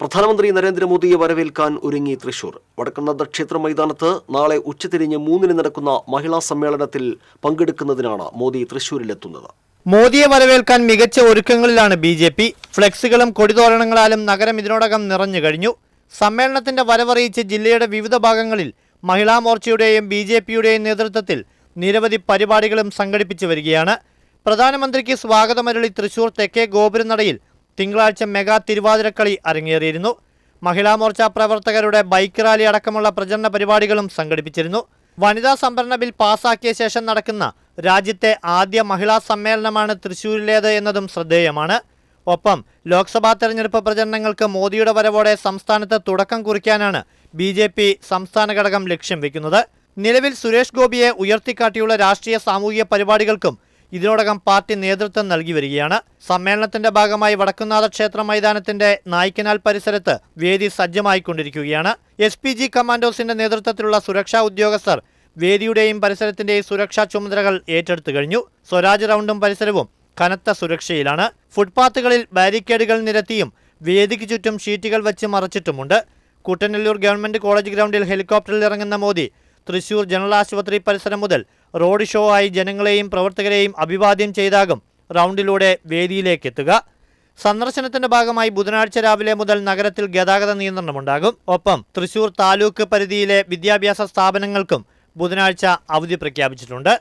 പ്രധാനമന്ത്രി നരേന്ദ്രമോദിയെ വരവേൽക്കാൻ ഒരുങ്ങി തൃശൂർ. വടക്കുന്നത് ക്ഷേത്ര മൈതാനത്ത് നാളെ ഉച്ചതിരിഞ്ഞ് മൂന്നിന് നടക്കുന്ന മഹിളാ സമ്മേളനത്തിൽ പങ്കെടുക്കുന്നതിനാണ് മോദി തൃശൂരിലെത്തുന്നത്. മോദിയെ വരവേൽക്കാൻ മികച്ച ഒരുക്കങ്ങളിലാണ് ബി ജെ പി. ഫ്ലെക്സുകളും കൊടിതോരണങ്ങളാലും നഗരം ഇതിനോടകം നിറഞ്ഞു കഴിഞ്ഞു. സമ്മേളനത്തിന്റെ വരവറിയിച്ച് ജില്ലയുടെ വിവിധ ഭാഗങ്ങളിൽ മഹിളാ മോർച്ചയുടെയും ബി ജെ പിയുടെയും നേതൃത്വത്തിൽ നിരവധി പരിപാടികളും സംഘടിപ്പിച്ചു വരികയാണ്. പ്രധാനമന്ത്രിക്ക് സ്വാഗതമരളി തൃശൂർ തെക്കേ ഗോപുരനടയിൽ തിങ്കളാഴ്ച മെഗാ തിരുവാതിരക്കളി അരങ്ങേറിയിരുന്നു. മഹിളാ മോർച്ച പ്രവർത്തകരുടെ ബൈക്ക് റാലി അടക്കമുള്ള പ്രചരണ പരിപാടികളും സംഘടിപ്പിച്ചിരുന്നു. വനിതാ സംവരണ ബിൽ പാസാക്കിയ ശേഷം നടക്കുന്ന രാജ്യത്തെ ആദ്യ മഹിളാ സമ്മേളനമാണ് തൃശൂരിലേത് എന്നതും ശ്രദ്ധേയമാണ്. ഒപ്പം ലോക്സഭാ തെരഞ്ഞെടുപ്പ് പ്രചരണങ്ങൾക്ക് മോദിയുടെ വരവോടെ സംസ്ഥാനത്ത് തുടക്കം കുറിക്കാനാണ് ബി ജെ പി സംസ്ഥാന ഘടകം ലക്ഷ്യം വെക്കുന്നത്. നിലവിൽ സുരേഷ് ഗോപിയെ ഉയർത്തിക്കാട്ടിയുള്ള രാഷ്ട്രീയ സാമൂഹിക പരിപാടികൾക്കും ഇതിനോടകം പാർട്ടി നേതൃത്വം നൽകി വരികയാണ്. സമ്മേളനത്തിന്റെ ഭാഗമായി വടക്കുന്നാഥ ക്ഷേത്ര മൈതാനത്തിന്റെ നായ്ക്കനാൽ പരിസരത്ത് വേദി സജ്ജമായിക്കൊണ്ടിരിക്കുകയാണ്. എസ് പി ജി കമാൻഡോസിന്റെ നേതൃത്വത്തിലുള്ള സുരക്ഷാ ഉദ്യോഗസ്ഥർ വേദിയുടെയും പരിസരത്തിന്റെയും സുരക്ഷാ ചുമതലകൾ ഏറ്റെടുത്തു കഴിഞ്ഞു. സ്വരാജ് റൗണ്ടും പരിസരവും കനത്ത സുരക്ഷയിലാണ്. ഫുട്പാത്തുകളിൽ ബാരിക്കേഡുകൾ നിരത്തിയും വേദിക്ക് ചുറ്റും ഷീറ്റുകൾ വച്ച് മറച്ചിട്ടുമുണ്ട്. കുട്ടനെല്ലൂർ ഗവൺമെന്റ് കോളേജ് ഗ്രൗണ്ടിൽ ഹെലികോപ്റ്ററിൽ ഇറങ്ങുന്ന മോദി തൃശൂർ ജനറൽ ആശുപത്രി പരിസരം മുതൽ റോഡ് ഷോ ആയി ജനങ്ങളെയും പ്രവർത്തകരെയും അഭിവാദ്യം ചെയ്താകും റൗണ്ടിലൂടെ വേദിയിലേക്ക് എത്തുക സന്ദർശനത്തിന്റെ ഭാഗമായി ബുധനാഴ്ച രാവിലെ മുതൽ നഗരത്തിൽ ഗതാഗത നിയന്ത്രണമുണ്ടാകും. ഒപ്പം തൃശൂർ താലൂക്ക് പരിധിയിലെ വിദ്യാഭ്യാസ സ്ഥാപനങ്ങൾക്കും ബുധനാഴ്ച അവധി പ്രഖ്യാപിച്ചിട്ടുണ്ട്.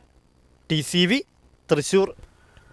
ടി തൃശൂർ